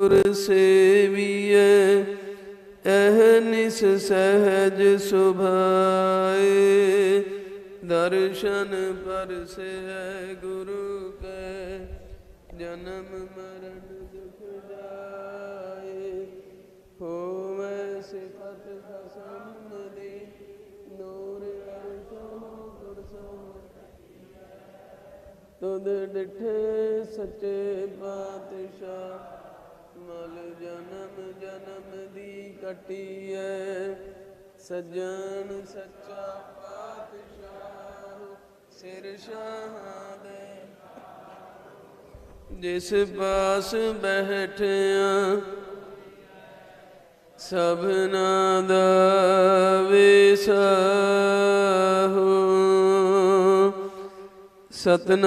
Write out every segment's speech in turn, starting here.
ਗੁਰ ਸੇਵੀਐ, ਇਹ ਨਿਸ ਸਹਿਜ ਸੁਭਾਏ। ਦਰਸ਼ਨ ਪਰਸੈ ਗੁਰੂ ਕੈ, ਜਨਮ ਮਰਨ ਦੁਖ ਜਾਏ। ਹੋਵੇ ਸਿਫਤ ਖਸਮ ਦੀ, ਨੂਰ ਅਰਸ਼ੋ ਗੁਰਸੋ ਤੁਧ ਡਿਠੇ ਸੱਚੇ ਪਾਤਸ਼ਾਹ ਮਲ ਜਨਮ ਜਨਮ ਦੀ ਕਟੀਐ ਸੱਜਣ ਸੱਚਾ ਪਾਤਸ਼ਾਹ, ਸਿਰ ਸਾਹ ਦੇ ਜਿਸ ਪਾਸ ਬੈਠਿਆ ਸਭਨਾ ਦਾ ਵਿਸਾਹੋ। ਸਤਨਾਮ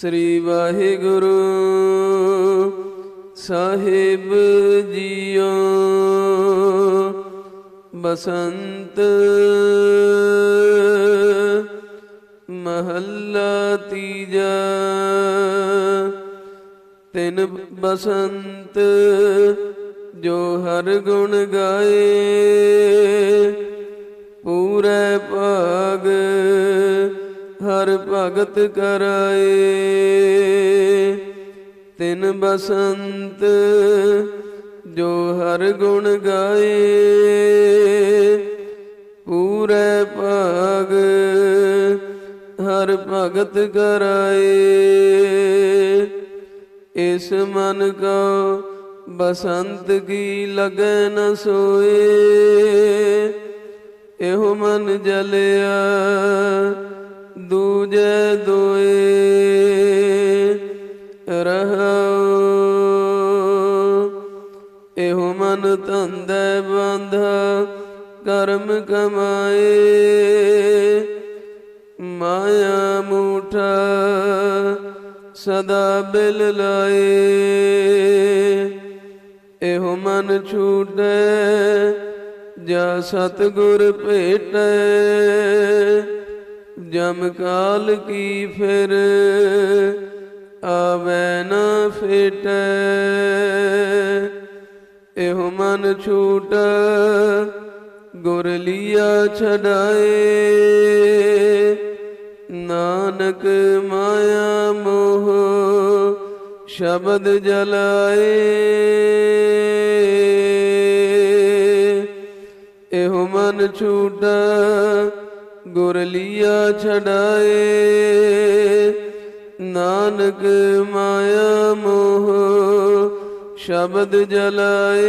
ਸ੍ਰੀ ਵਾਹਿਗੁਰੂ ਸਾਹਿਬ ਜੀਓ। ਬਸੰਤ ਮਹੱਲਾ ਤੀਜਾ। ਤਿਨ ਬਸੰਤ ਜੋ ਹਰ ਗੁਣ ਗਾਏ, ਪੂਰੇ ਭਾਗ ਹਰ ਭਗਤ ਕਰਾਏ। ਤਿਨ ਬਸੰਤ ਜੋ ਹਰ ਗੁਣ ਗਾਏ। ਪੂਰੇ ਭਾਗ ਹਰ ਭਗਤ ਕਰਾਏ। ਇਸ ਮਨ ਕੋ ਬਸੰਤ ਕੀ ਲਗੈ ਨ ਸੋਏ। ਇਹੋ ਮਨ ਜਲਿਆ ਦੂਜੇ ਦੋਏ ਰਹੋ ਇਹੋ ਮਨ ਤੰਦੈ ਬੰਧਾ, ਕਰਮ ਕਮਾਏ। ਮਾਇਆ ਮੂਠਾ ਸਦਾ ਬਿਲ ਲਾਏ। ਇਹੋ ਮਨ ਛੂਟੈ, ਜਾ ਸਤਗੁਰ ਭੇਟੈ। ਜਮ ਕਾਲ ਕੀ ਫਿਰ ਆਵੈ ਨਾ ਫੇਟੈ। ਇਹੋ ਮਨ ਛੂਟ ਗੁਰ ਲੀਆ ਛਡਾਏ। ਨਾਨਕ ਮਾਇਆ ਮੋਹ ਸ਼ਬਦ ਜਲਾਏ। ਇਹੋ ਮਨ ਛੂਟਾ ਗੁਰ ਲੀਆ ਛਡਾਏ ਨਾਨਕ ਮਾਇਆ ਮੋਹ ਸ਼ਬਦ ਜਲਾਏ।